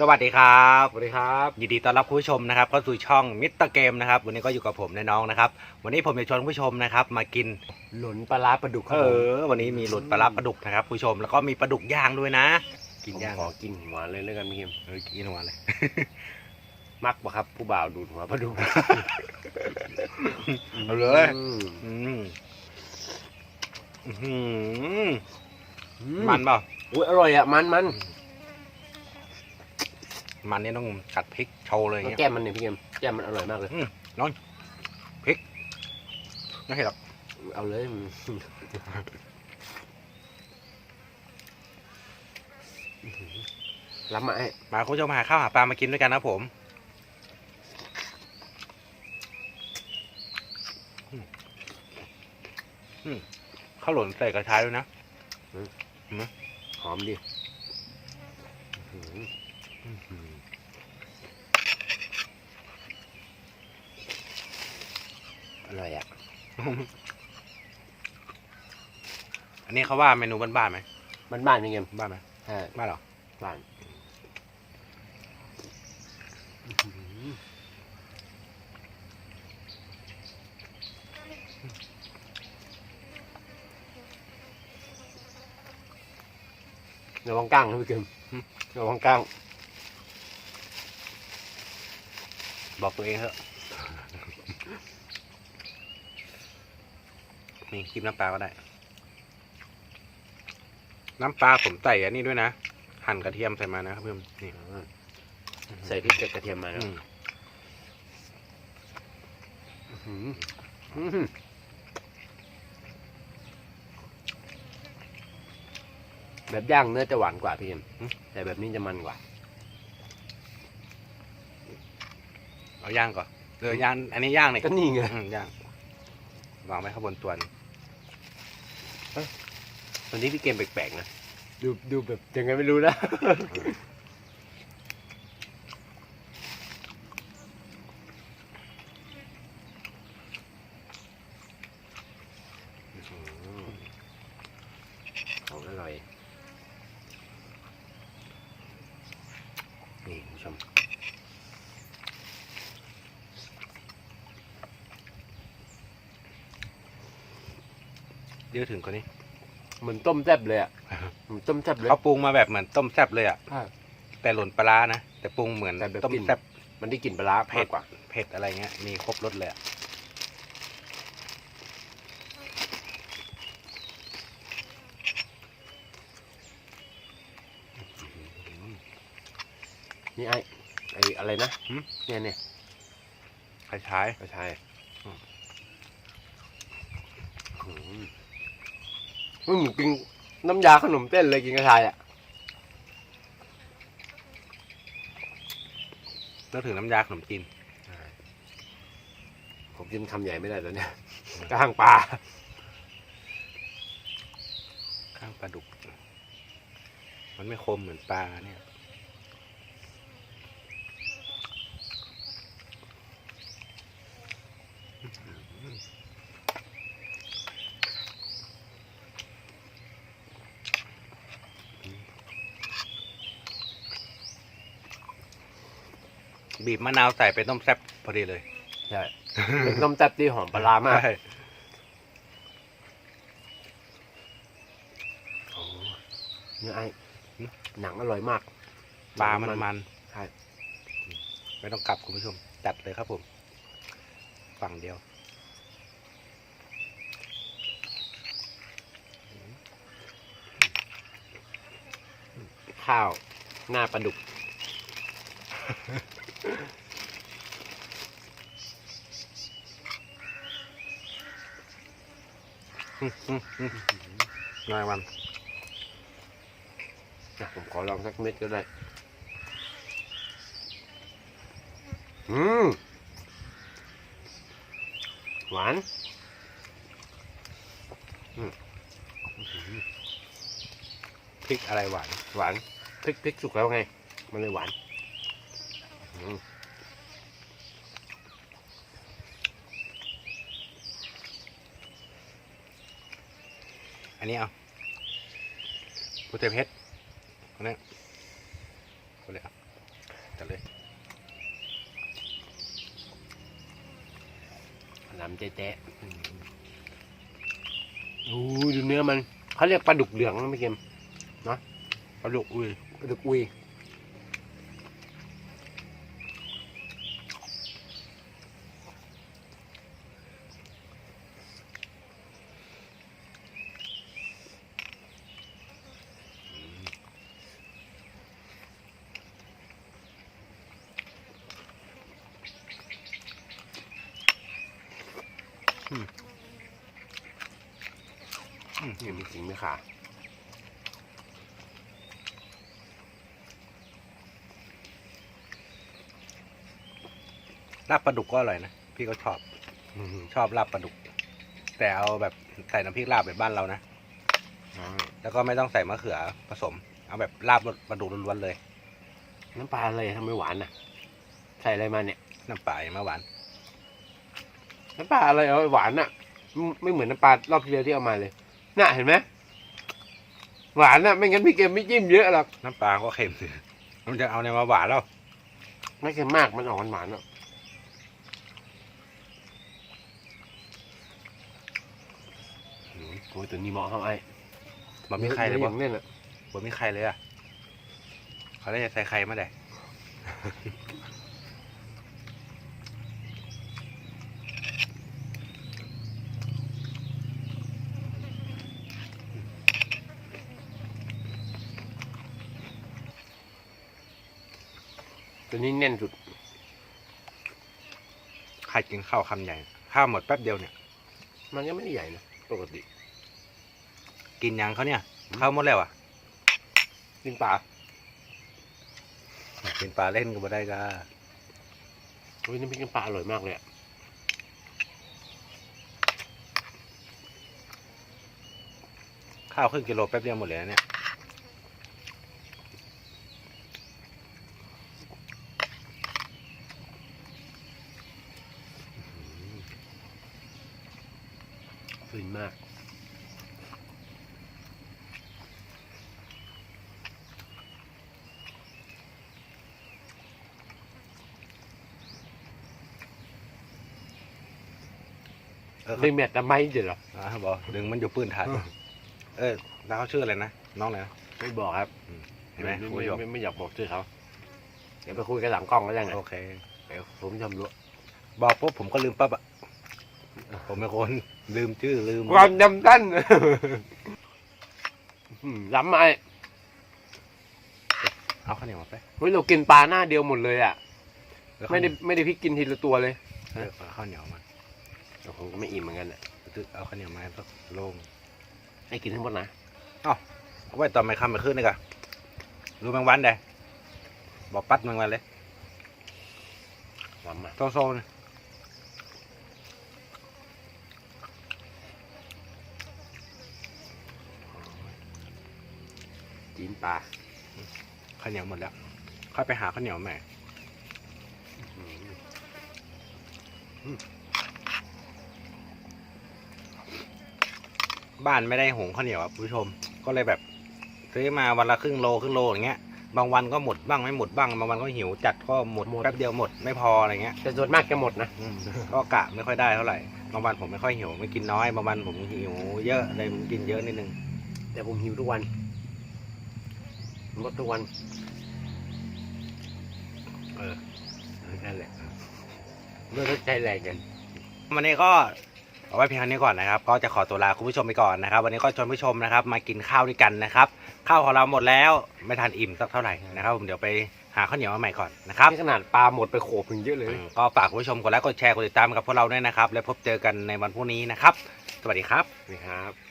สวัสดีครับ สวัสดีครับ ยินดีต้อนรับคุณผู้ชมนะครับเข้าสู่ช่องมิสเตอร์เกมนะครับ วันนี้ก็อยู่กับผมและน้องนะครับ วันนี้ผมจะชวนคุณผู้ชมนะครับ มากิน หลุนปลาร้าปลาดุกครัเอบผมอ วันนี้มีหลุดปลาร้าปลาดุกนะครับผู้ชม แล้วก็มีปลาดุกย่างด้วยนะ กินผมย่างขอกินหัวเลยแล้วกันพี่เกมเออกินหัวเลย มักปะครับ ผู้บ่าวดูดหัวปลาดุกเอาเลย อืมอืมอื้อหืออืมันเปล่าอุ้ยอร่อยอะมันมัน มันนี่ต้องกัดพริกโชว์เลยอย่างแล้วเงี้ยแก้มมันเนี่ยพี่เกมแก้มมันอร่อยมากเลยไม่เห็นหรอกเอาเลยรับมาให้มาคุณผู้ชมหาข้าวหาปลามากินด้วยกันนะผมอืมอืมข้าวหล่นใส่กระชายด้วยนะหอมดิอื้อหืออื้อหืออ ร่อยอะ อันนี้เขาว่าเมนูบ้านๆไหมมันบ้านพี่เกมบ้านไหมใช่บ้านเหรอบ้านระวังก้างนะพี่เกมระวังก้าง บอกตัวเองเถอะ นี่คลิปน้ำปลาก็ได้ น้ำปลาผมใส่อันนี้ด้วยนะ หั่นกระเทียมใส่มานะครับเพื่อนนี่ใส่พริกกับกระเทียมมานะอืมอื้อหืออื้อหือแบบย่างเนื้อจะหวานกว่าพี่เกมแต่แบบนี้จะมันกว่า เอาย่างก่อนเออย่างอันนี้ย่างนี่ก็นี่ไงอืมย่างวางไว้ข้างบนตัวนี่ วันนี้พี่เกมแปลกๆนะดูดูแบบยังไงไม่รู้นะ ของอร่อย นี่คุณผู้ชมเดี๋ยวถึงคนนี้ เหมือนต้มแซ่บเลยอะเหมือนต้มแซ่บเลย เขาปรุงมาแบบเหมือนต้มแซ่บเลยอะใช่แต่หล่นปลาร้านะ แต่ปรุงเหมือนแต่แบบต้มกลิ่น แซ่บมันได้กลิ่นปลาร้าเผ็ดมากกว่า เผ็ดอะไรเงี้ย มีครบรสเลยอะนี่ไอ้ไอ้อะไรนะเนี่ยเนี่ยคล้ายกระชายอืม อืมกินน้ำยาขนมเต้นเลยกินกระชายอะๆนึกถึงน้ำยาขนมจีนผมกินคำใหญ่ไม่ได้แล้วเนี่ยกระหังปลา ข้างปลาดุก มันไม่คมเหมือนปลาเนี่ย บีบมะนาวใส่ไปต้มแซ่บพอดีเลยใช่เป็นต้มแซ่บที่หอมปลาร้ามากใช่โอ้เนี่ยไอ้หนังอร่อยมากปลามันมันใช่ไม่ต้องกลับคุณผู้ชมจัดเลยครับผม ฝั่งเดียวข้าวหน้าปลาดุก นายวันอะผมขอลองสักเม็ดก็ได้อืมหวานพริกอะไรหวานหวานพริกพริกสุกแล้วไงมันเลยหวาน อันนี้เอาผู้เต็มเฮ็ดคนนี้คนเลยอะจัดเลย น้ำเจ๊ะอู้ดูเนื้อมัน เขาเรียกปลาดุกเหลืองไม่เค็ม เนาะปลาดุกอุยปลาดุกอุย นี่มีสิงไหมขาลาบปลาดุกก็อร่อยนะ พี่ก็ชอบชอบลาบปลาดุก แต่เอาแบบใส่น้ำพริกลาบแบบบ้านเรานะแล้วก็ไม่ต้องใส่มะเขือผสม เอาแบบลาบปลาดุกล้วนๆเลย น้ำปลาอะไรทำไมหวานอะ ใส่อะไรมาเนี่ย น้ำปลาอย่างมะหวาน น้ำปลาอะไรเอาหวานอะไม่ไม่เหมือนน้ำปลารอบที่แล้วที่เอามาเลย น่ะเห็นไหมหวานอะไม่งั้นพี่เกมไม่จิ้มเยอะหรอกน้ำปลาก็เค็มมันจะเอาในมาหวานแล้วไม่เค็มมากมันออกหวานๆอะอืมโอ้ยตัวนี้เหมาะครับไอ้บะมีไข่เลยอบ่ย่างนี้น่ะบะมีไข่เลยอะเขาได้ใส่ไข่มาได้ ตัวนี้แน่นสุดไข่กินข้าวคำใหญ่ ข้าวหมดแป๊บเดียวเนี่ย มันก็ไม่ได้ใหญ่นะปกติ กินยังเขาเนี่ย ข้าวหมดแล้วอะ กินปลากินปลาเล่นก็บ่ได้ก็โอ้ยนี่พี่กินปลาอร่อยมากเลยอะข้าวครึ่งกิโลแป๊บเดียวหมดเลยนะเนี่ย ฟินมาก เออไม่แมททำไมเดี๋ยวเหรออ่าบอกดึงมันอยู่ปืนถ่ายเออแล้วเขาชื่ออะไรนะน้องอะไรนะไม่บอกครับเห็นไหมไม่คุณไม่ผู้ชมไม่ไม่อยากบอกชื่อเขาเดี๋ยวไปคุยกันหลังกล้องแล้วกันโอเค เดี๋ยวผมจำรู้บอกปุ๊บผมก็ลืมปั๊บอะ ผมเป็นคนลืมชื่อลืมความจำตั้นอืมล้ำไหมเอาข้าวเหนียวมาไปเฮ้ยเรากินปลาหน้าเดียวหมดเลยอะแล้วไม่ได้ไม่ได้พี่กินทีละตัวเลยเออเอาข้าวเหนียวมาแต่ผมก็ไม่อิ่มเหมือนกันอะตึกเอาข้าวเหนียวมาให้สักโล่งให้กินทั้งหมดนะเอาไว้ตอนไม่ค่ำไม่ขึ้นนี่กะรู้แมงวันได้บอกปัดแมงวันเลยล้ำอะโซ่ๆนะกิน ปลาข้าวเหนียวหมดแล้ว ค่อยไปหาข้าวเหนียวใหม่อืมบ้านไม่ได้หุงข้าวเหนียวอะคุณผู้ชม ก็เลยแบบซื้อมาวันละครึ่งโลครึ่งโลอย่างเงี้ย บางวันก็หมดบ้างไม่หมดบ้าง บางวันก็หิวจัดก็หมด แป๊บเดียวหมดไม่พออะไรเงี้ยแต่ส่วนมากจะหมดนะอืมก็กะไม่ค่อยได้เท่าไหร่ บางวันผมไม่ค่อยหิวไม่กินน้อย บางวันผมหิวเยอะเลยผมกินเยอะนิดนึง แต่ผมหิวทุกวัน หมดทุกวัน เออนั่นแหละเมื่อต้องใช้แรงกันวันนี้ก็เอาไว้เพียงเท่านี้ก่อนนะครับ ก็จะขอตัวลาคุณผู้ชมไปก่อนนะครับ วันนี้ก็ชวนผู้ชมนะครับ มากินข้าวด้วยกันนะครับ ข้าวของเราหมดแล้วไม่ทานอิ่มสักเท่าไหร่นะครับ ผมเดี๋ยวไปหาข้าวเหนียวมาใหม่ก่อนนะครับนี่ขนาดปลาหมดไปโขบถึงเยอะเลยอืมก็ฝากคุณผู้ชมกดไลค์กดแชร์กดติดตามกับพวกเราด้วยนะครับ และพบเจอกันในวันพรุ่งนี้นะครับ สวัสดีครับนี่ครับ